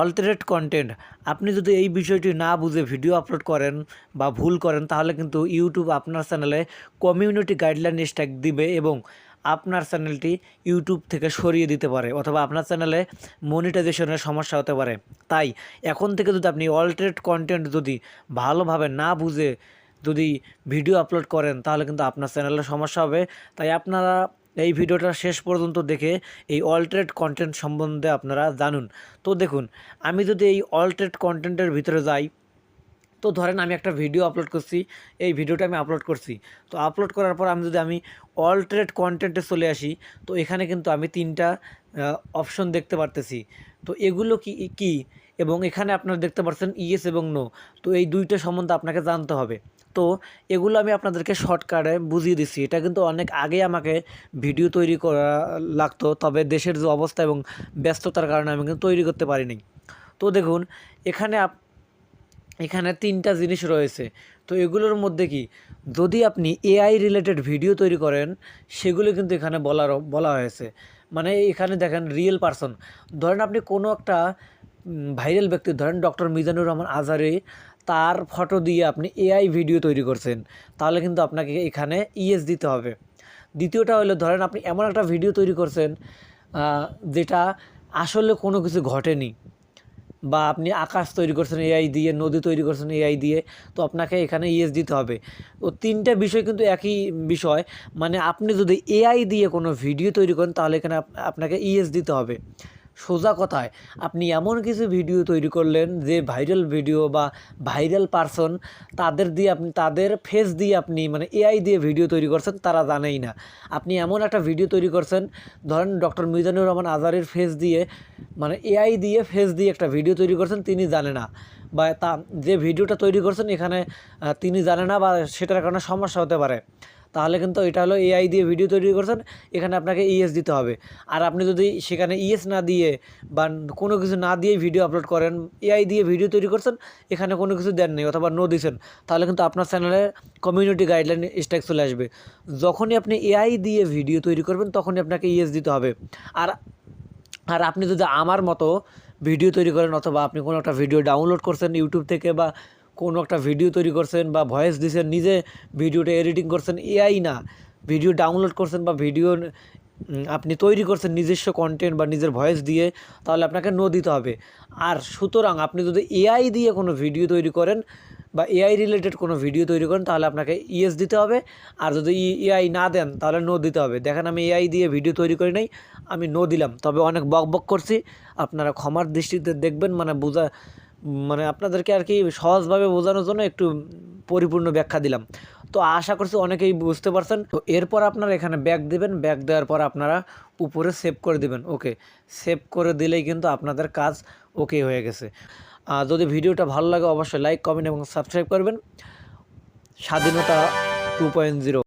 অল্টারেট content আপনি যদি এই বিষয়টি না বুঝে ভিডিও আপলোড করেন বা ভুল করেন, তাহলে কিন্তু ইউটিউব আপনার চ্যানেলে কমিউনিটি গাইডলাইন স্ট্রাইক দিবে এবং আপনার চ্যানেলটি ইউটিউব থেকে সরিয়ে দিতে পারে অথবা আপনার চ্যানেলে মনিটাইজেশনের সমস্যা হতে পারে। তাই এখন থেকে যদি আপনি অল্টারেট কন্টেন্ট যদি ভালোভাবে না বুঝে যদি ভিডিও আপলোড করেন, তাহলে কিন্তু আপনার চ্যানেলের সমস্যা হবে। তাই আপনারা এই ভিডিওটা শেষ পর্যন্ত দেখে এই অল্টারেট কন্টেন্ট সম্বন্ধে আপনারা জানুন। তো দেখুন, আমি যদি এই অল্টারেট কন্টেন্টের ভিতরে যাই, তো ধরেন আমি একটা ভিডিও আপলোড করছি, এই ভিডিওটা আমি আপলোড করছি। তো আপলোড করার পর আমি যদি আমি অল্টারেট কন্টেন্টে চলে আসি, তো এখানে কিন্তু আমি তিনটা অপশন দেখতে পারতেছি। তো এগুলো কি কি? এবং এখানে আপনারা দেখতে পাচ্ছেন ইয়েস এবং নো তো এই দুইটা সম্বন্ধে আপনাকে জানতে হবে। তো এগুলো আমি আপনাদেরকে শর্টকাটে বুঝিয়ে দিচ্ছি। এটা কিন্তু অনেক আগে আমাকে ভিডিও তৈরি করা লাগতো, তবে দেশের যে অবস্থা এবং ব্যস্ততার কারণে আমি কিন্তু তৈরি করতে পারিনি। তো দেখুন, এখানে আপ, এখানে তিনটা জিনিস রয়েছে। তো এগুলোর মধ্যে কি? যদি আপনি এআই রিলেটেড ভিডিও তৈরি করেন, সেগুলো কিন্তু এখানে বলার, বলা হয়েছে। মানে এখানে দেখেন রিয়েল পারসন ধরেন আপনি কোনো একটা ভাইরাল ব্যক্তি, ধরেন ডক্টর মিজানুর রহমান আজারে তার ফটো দিয়ে আপনি এআই ভিডিও তৈরি করছেন, তাহলে কিন্তু আপনাকে এখানে ইএস দিতে হবে। দ্বিতীয়টা হলো, ধরেন আপনি এমন একটা ভিডিও তৈরি করছেন যেটা আসলে কোনো কিছু ঘটেনি, বা আপনি আকাশ তৈরি করছেন এআই দিয়ে, নদী তৈরি করছেন এআই দিয়ে, তো আপনাকে এখানে ইএস দিতে হবে। তো তিনটা বিষয় কিন্তু একই বিষয় মানে আপনি যদি এআই দিয়ে কোনো ভিডিও তৈরি করেন, তাহলে এখানে আপ- আপনাকে ইএস দিতে হবে। সোজা কথায়, আপনি এমন কিছু ভিডিও তৈরি করলেন যে ভাইরাল ভিডিও বা ভাইরাল পারসন তাদের দিয়ে আপনি, তাদের ফেস দিয়ে আপনি মানে এআই দিয়ে ভিডিও তৈরি করছেন, তারা জানেই না। আপনি এমন একটা ভিডিও তৈরি করছেন, ধরেন ডক্টর মিজানুর রহমান আজারের ফেস দিয়ে মানে এআই দিয়ে ফেস দিয়ে একটা ভিডিও তৈরি করছেন, তিনি জানে না। বা তা, যে ভিডিওটা তৈরি করছেন, এখানে তিনি জানে না বা সেটার কারণে সমস্যা হতে পারে। তাহলে কিন্তু এটা হলো এআই দিয়ে ভিডিও তৈরি করছেন, এখানে আপনাকে ইএস দিতে হবে। আর আপনি যদি সেখানে ইএস না দিয়ে বা কোনো কিছু না দিয়ে ভিডিও আপলোড করেন এআই দিয়ে ভিডিও তৈরি করছেন, এখানে কোনো কিছু দেন নেই অথবা নো দিছেন, তাহলে কিন্তু আপনার চ্যানেলে কমিউনিটি গাইডলাইন স্ট্রাইক চলে আসবে। যখনই আপনি এআই দিয়ে ভিডিও তৈরি করবেন, তখনই আপনাকে ইএস দিতে হবে। আর আর আপনি যদি আমার মতো ভিডিও তৈরি করেন অথবা আপনি কোনো একটা ভিডিও ডাউনলোড করছেন ইউটিউব থেকে বা কোনো একটা ভিডিও তৈরি করছেন বা ভয়েস দিছেন, নিজে ভিডিওটা এডিটিং করছেন এআই না। ভিডিও ডাউনলোড করছেন বা ভিডিও আপনি তৈরি করছেন নিজস্ব কন্টেন্ট বা নিজের ভয়েস দিয়ে, তাহলে আপনাকে নো দিতে হবে। আর সুতরাং আপনি যদি এআই দিয়ে কোনো ভিডিও তৈরি করেন বা এআই রিলেটেড কোনো ভিডিও তৈরি করেন, তাহলে আপনাকে ইএস দিতে হবে। আর যদি এআই না দেন, তাহলে নো দিতে হবে। দেখেন আমি এআই দিয়ে ভিডিও তৈরি করি নাই, আমি নো দিলাম। তবে অনেক বক বক করছি। আপনারা ক্ষমার দৃষ্টিতে দেখবেন মানে বোঝা মানে আপনাদেরকে আর কি সহজভাবে বোঝানোর জন্য একটু পরিপূর্ণ ব্যাখ্যা দিলাম। তো আশা করছি অনেকেই বুঝতে পারছেন। তো এরপর আপনারা এখানে ব্যাক দেবেন। ব্যাক দেওয়ার পর আপনারা উপরে সেভ করে দিবেন। ওকে সেভ করে দিলেই কিন্তু আপনাদের কাজ ওকে হয়ে গেছে। আর যদি ভিডিওটা ভালো লাগে, অবশ্যই লাইক কমেন্ট এবং সাবস্ক্রাইব করবেন। স্বাধীনতা টু পয়েন্ট জিরো